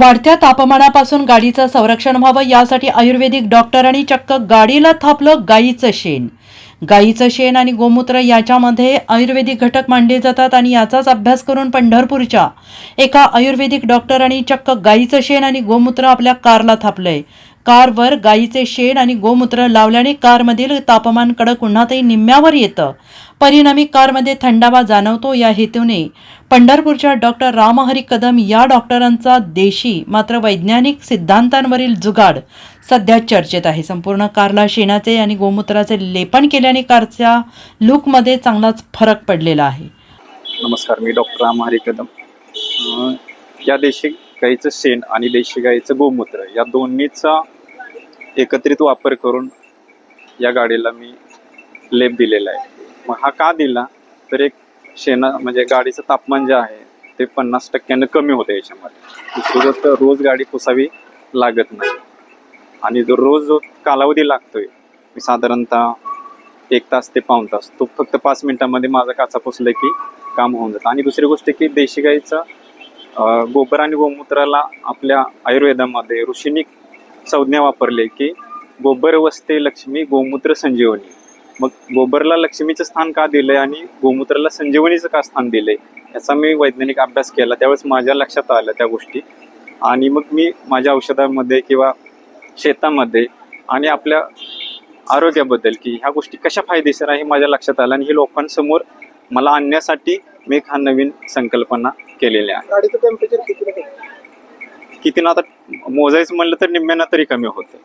वाढत्या तापमानापासून गाडीचं संरक्षण व्हावं यासाठी आयुर्वेदिक डॉक्टरांनी चक्क गाडीला थापलं गाईचं शेण. गाईचं शेण आणि गोमूत्र याच्यामध्ये आयुर्वेदिक घटक मांडले जातात आणि याचाच अभ्यास करून पंढरपूरच्या एका आयुर्वेदिक डॉक्टरांनी चक्क गाईचं शेण आणि गोमूत्र आपल्या कारला थापलंय. कारवर गाईचे शेण आणि गोमूत्र लावल्याने कारमधील तापमान कडक उन्हातही निम्म्यावर येतं. परिणामी कारमध्ये थंडावा जाणवतो. या हेतूने पंढरपूरच्या डॉक्टर रामहरी कदम या डॉक्टरांचा देशी मात्र वैज्ञानिक सिद्धांतांवरील जुगाड सध्या चर्चेत आहे. संपूर्ण कारला शेणाचे आणि गोमूत्राचे लेपन केल्याने कारच्या लुकमध्ये चांगलाच फरक पडलेला आहे. नमस्कार मी डॉक्टर रामहरी कदम. या देशी गाईचं शेण आणि देशी गाईचं गोमूत्र या दोन्हीचा एकत्रित वापर करून या गाडीला मी लेप दिलेला आहे. मग हा का दिला? तर एक शेणा म्हणजे गाडीचं तापमान जे आहे ते पन्नास टक्क्यानं कमी होतं याच्यामध्ये. दुसरं तर रोज गाडी पुसावी लागत नाही. आणि जो रोज जो कालावधी लागतोय मी साधारणतः एक तास ते पाऊण तास तो फक्त पाच मिनिटांमध्ये माझा काचा पुसलं की काम होऊन जातं. आणि दुसरी गोष्ट की देशी गाईचं गोबर आणि गोमूत्राला आपल्या आयुर्वेदामध्ये ऋषींनी संज्ञा वापरले की गोबर वसते लक्ष्मी गोमूत्र संजीवनी. मग गोबरला लक्ष्मीचं स्थान का दिलंय आणि गोमूत्राला संजीवनीचं का स्थान दिलंय? याचा मी वैज्ञानिक अभ्यास केला. त्यावेळेस माझ्या लक्षात आलं त्या गोष्टी. आणि मग मी माझ्या औषधामध्ये किंवा शेतामध्ये आणि आपल्या आरोग्याबद्दल की ह्या गोष्टी कशा फायदेशीर आहे हे माझ्या लक्षात आलं आणि हे लोकांसमोर मला आणण्यासाठी मी एक हा नवीन संकल्पना केलेली आहे गाडीचं टेम्परेचर किती ना आता मोजायचं म्हणलं तर निम्म्यानं तरी कमी होते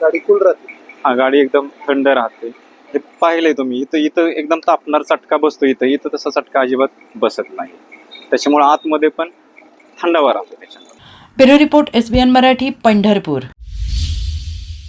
गाडी कूल राहते. हा गाडी एकदम थंड राहते. हे पाहिलंय तुम्ही इथं इथं एकदम तापणार चटका बसतो इथं. इथं तसा चटका अजिबात बसत नाही. त्याच्यामुळे आतमध्ये पण थंडावा राहतो त्याच्यामध्ये bureau report SBN Marathi Pandharpur.